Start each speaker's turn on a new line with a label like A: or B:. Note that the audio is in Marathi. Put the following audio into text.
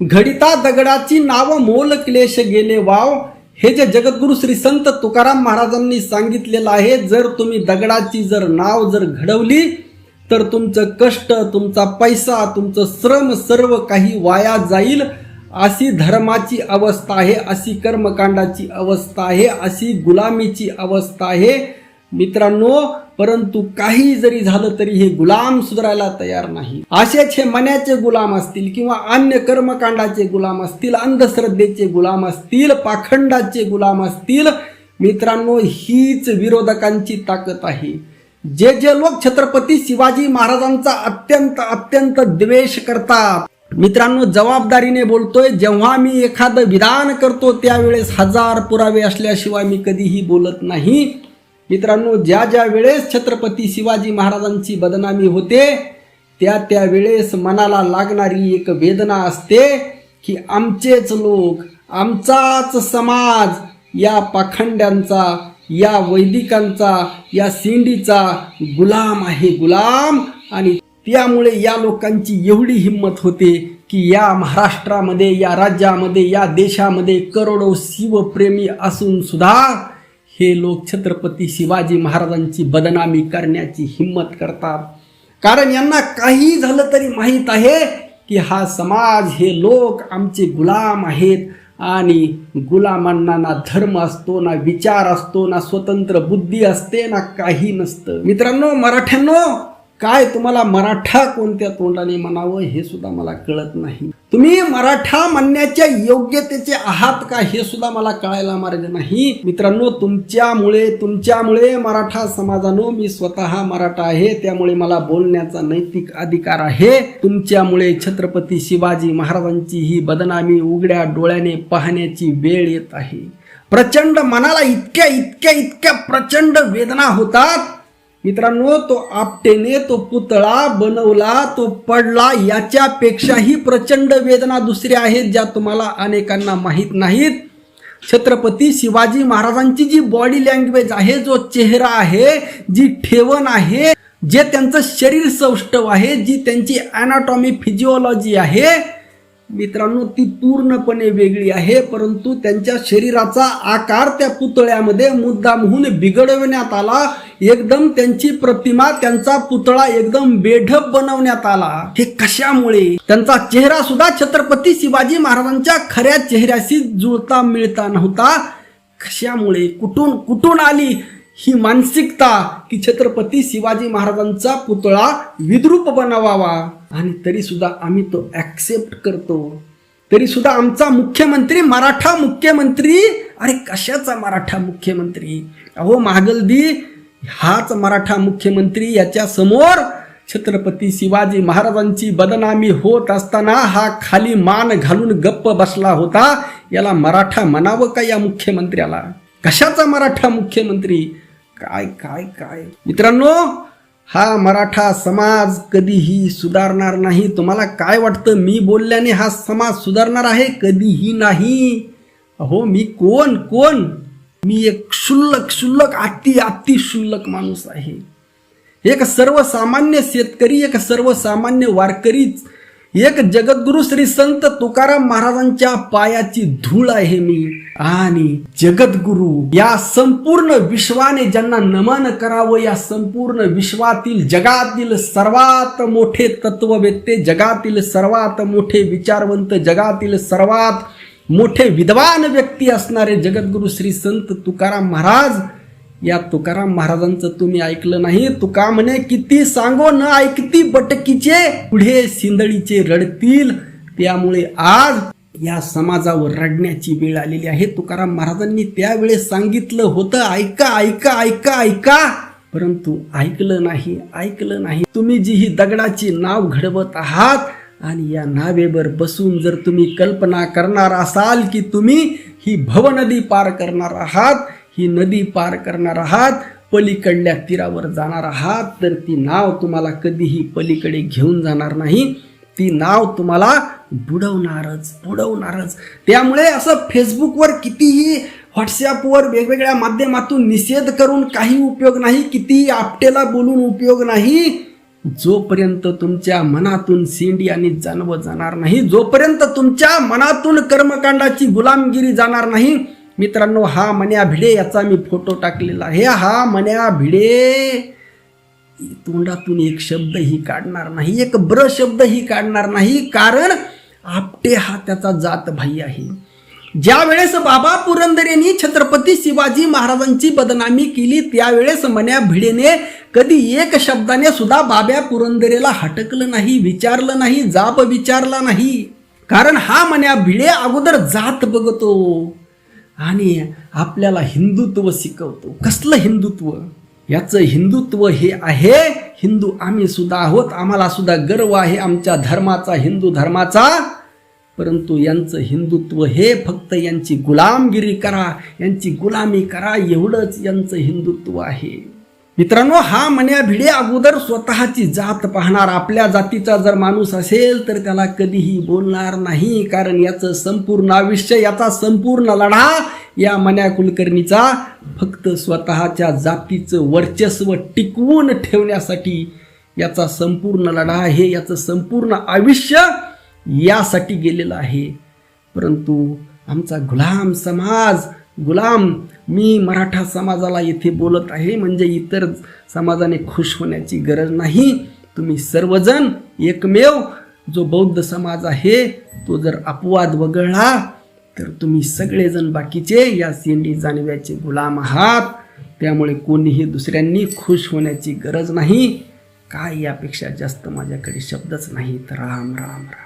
A: घडिता दगडाची नाव मोल क्लेश गेले वाव. हे जे जगद्गुरु श्री संत तुकाराम महाराजांनी सांगितलेलं आहे जर तुम्ही दगडाची जर नाव जर घडवली तर तुमचं कष्ट तुमचा पैसा तुमचं श्रम सर्व काही वाया जाईल. अशी धर्माची अवस्था आहे अशी कर्मकांडाची अवस्था आहे अशी गुलामीची अवस्था आहे. मित्रांनो परंतु काही जरी झालं तरी हे गुलाम सुधारायला तयार नाही. असेच हे मनाचे गुलाम असतील किंवा अन्य कर्मकांडाचे गुलाम असतील अंधश्रद्धेचे गुलाम असतील पाखंडाचे गुलाम असतील मित्रांनो हीच विरोधकांची ताकद आहे. जे जे लोक छत्रपती शिवाजी महाराजांचा अत्यंत अत्यंत द्वेष करतात. मित्रांनो जबाबदारीने बोलतोय जेव्हा मी एखादं विधान करतो त्यावेळेस हजार पुरावे असल्याशिवाय मी कधीही बोलत नाही. मित्रांनो ज्या ज्या वेळेस छत्रपती शिवाजी महाराजांची बदनामी होते त्या त्या वेळेस मनाला लागणारी एक वेदना असते की आमचेच लोक आमचाच समाज या पाखंड्यांचा या वैदिकांचा या सिंडीचा गुलाम आहे गुलाम. आणि त्यामुळे या लोकांची एवढी हिंमत होते की या महाराष्ट्रामध्ये या राज्यामध्ये या देशामध्ये करोडो शिवप्रेमी असून सुद्धा हे लोक छत्रपती शिवाजी महाराजांची बदनामी करण्याची हिंमत करतात. कारण यांना काही झालं तरी माहीत आहे की हा समाज हे लोक आमचे गुलाम आहेत. आणि गुलामांना ना धर्म असतो ना विचार असतो ना स्वतंत्र बुद्धी असते ना काही नसतं. मित्रांनो मराठ्यांनो काय तुम्हाला मराठा कोणत्या तोंडाने म्हणावं हे सुद्धा मला कळत नाही. तुम्ही मराठा म्हणण्याच्या योग्यतेचे आहात का हे सुद्धा मला कळायला मार्ग नाही. मित्रांनो तुमच्यामुळे तुमच्यामुळे मराठा समाजानो मी स्वतः मराठा आहे त्यामुळे मला बोलण्याचा नैतिक अधिकार आहे. तुमच्यामुळे छत्रपती शिवाजी महाराजांची ही बदनामी उघड्या डोळ्याने पाहण्याची वेळ येत आहे. प्रचंड मनाला इतक्या इतक्या इतक्या प्रचंड वेदना होतात मित्रांनो तो आपटेने तो पुतळा बनवला तो पडला याच्यापेक्षाही प्रचंड वेदना दुसऱ्या आहेत ज्या तुम्हाला अनेकांना माहीत नाहीत. छत्रपती शिवाजी महाराजांची जी बॉडी लँग्वेज आहे जो चेहरा आहे जी ठेवण आहे जे त्यांचं शरीर सौष्ठव आहे जी त्यांची अनाटॉमी फिजिओलॉजी आहे मित्रांनो ती पूर्णपणे वेगळी आहे परंतु त्यांच्या शरीराचा आकार त्या पुतळ्यामध्ये मुद्दामहून बिघडवण्यात आला. एकदम त्यांची प्रतिमा त्यांचा पुतळा एकदम बेढप बनवण्यात आला. हे कशामुळे? त्यांचा चेहरा सुद्धा छत्रपती शिवाजी महाराजांच्या खऱ्या चेहऱ्याशी जुळता मिळता नव्हता. कशामुळे? कुठून कुठून आली ही मानसिकता की छत्रपती शिवाजी महाराजांचा पुतळा विद्रूप बनवावा? आणि तरीसुद्धा आम्ही तो ॲक्सेप्ट करतो. तरीसुद्धा आमचा मुख्यमंत्री मराठा मुख्यमंत्री अरे कशाचा मराठा मुख्यमंत्री? अहो महागलदी हाच मराठा मुख्यमंत्री याच्या समोर छत्रपती शिवाजी महाराजांची बदनामी होत असताना हा खाली मान घालून गप्प बसला होता. याला मराठा म्हणावं का या मुख्यमंत्र्याला? कशाचा मराठा मुख्यमंत्री? काय काय काय? मित्रांनो हा मराठा समाज कधीही सुधारणार नाही. तुम्हाला काय वाटतं? मी बोलल्याने हा समाज सुधारणार आहे? कधीही नाही. अहो मी कोण? कोण? मी एक क्षुल्लक क्षुल्लक अति अति क्षुल्लक माणूस आहे. एक सर्वसामान्य शेतकरी एक सर्वसामान्य वारकरीच एक जगद्गुरु श्री संत तुकाराम महाराजांच्या पायाची धूळ आहे मी. आणि जगद्गुरु या संपूर्ण विश्वाने ज्यांना नमन करावं या संपूर्ण विश्वातील जगातील सर्वात मोठे तत्ववेत्ते जगातील सर्वात मोठे विचारवंत जगातील सर्वात मोठे विद्वान व्यक्ती असणारे जगद्गुरु श्री संत तुकाराम महाराज या तुकाराम महाराजांचं तुम्ही ऐकलं नाही. तुका म्हणे किती सांगो न ऐकती बटकीचे पुढे सिंदळीचे रडतील. त्यामुळे आज या समाजावर रडण्याची वेळ आलेली आहे. तुकाराम महाराजांनी त्यावेळेस सांगितलं होतं ऐका ऐका ऐका ऐका. परंतु ऐकलं नाही ऐकलं नाही. तुम्ही जी ही दगडाची नाव घडवत आहात आणि या नावेवर बसून जर तुम्ही कल्पना करणार असाल की तुम्ही ही भवनदी पार करणार आहात ही नदी पार करणार आहात पलीकडल्या तीरावर जाणार आहात तर ती नाव तुम्हाला कधीही पलीकडे घेऊन जाणार नाही. ती नाव तुम्हाला बुडवणारच बुडवणारच. त्यामुळे असं फेसबुकवर कितीही व्हॉट्सॲपवर वेगवेगळ्या माध्यमातून निषेध करून काही उपयोग नाही कितीही आपटेला बोलून उपयोग नाही जोपर्यंत तुमच्या मनातून शेंडी आणि जानवं जाणार नाही जोपर्यंत तुमच्या मनातून कर्मकांडाची गुलामगिरी जाणार नाही मित्रांनो हा मन्या भिडे याचा मी फोटो टाकलेला. हे हा मन्या भिडे. तोंडातून एक शब्दही काढणार नाही एक ब्र शब्दही काढणार नाही कारण आपटे हा त्याचा जात भाई आहे. ज्या वेळेस बाबा पुरंदरेंनी छत्रपती शिवाजी महाराजांची बदनामी केली त्यावेळेस मन्या भिडेने कधी एक शब्दाने सुद्धा बाब्या पुरंदरेला हटकलं नाही विचारलं नाही जाप विचारला नाही. कारण हा मन्या भिडे अगोदर जात बघतो. आणि आपल्याला हिंदुत्व शिकवतो. कसलं हिंदुत्व? याचं हिंदुत्व हे आहे हिंदू आम्ही सुद्धा आहोत आम्हाला सुद्धा गर्व आहे आमच्या धर्माचा हिंदू धर्माचा. परंतु यांचं हिंदुत्व हे फक्त यांची गुलामगिरी करा यांची गुलामी करा एवढंच यांचं हिंदुत्व आहे. मित्रांनो हा मन्या भिडे अगोदर स्वतःची जात पाहणार. आपल्या जातीचा जर माणूस असेल तर त्याला कधीही बोलणार नाही. कारण याचं संपूर्ण आयुष्य याचा संपूर्ण लढा या मन्या कुलकर्णीचा फक्त स्वतःच्या जातीचं वर्चस्व टिकवून ठेवण्यासाठी याचा संपूर्ण लढा आहे याचं संपूर्ण आयुष्य यासाठी गेलेलं आहे. परंतु आमचा गुलाम समाज गुलाम मी मराठा समाजाला येथे बोलत आहे म्हणजे इतर समाजाने खुश होण्याची गरज नाही. तुम्ही सर्वजण एकमेव जो बौद्ध समाज आहे तो जर अपवाद वगळला तर तुम्ही सगळेजण बाकीचे या सेंडी जानव्याचे गुलाम आहात. त्यामुळे कोणीही दुसऱ्यांनी खुश होण्याची गरज नाही. काय यापेक्षा जास्त माझ्याकडे शब्दच नाही तर राम राम राम.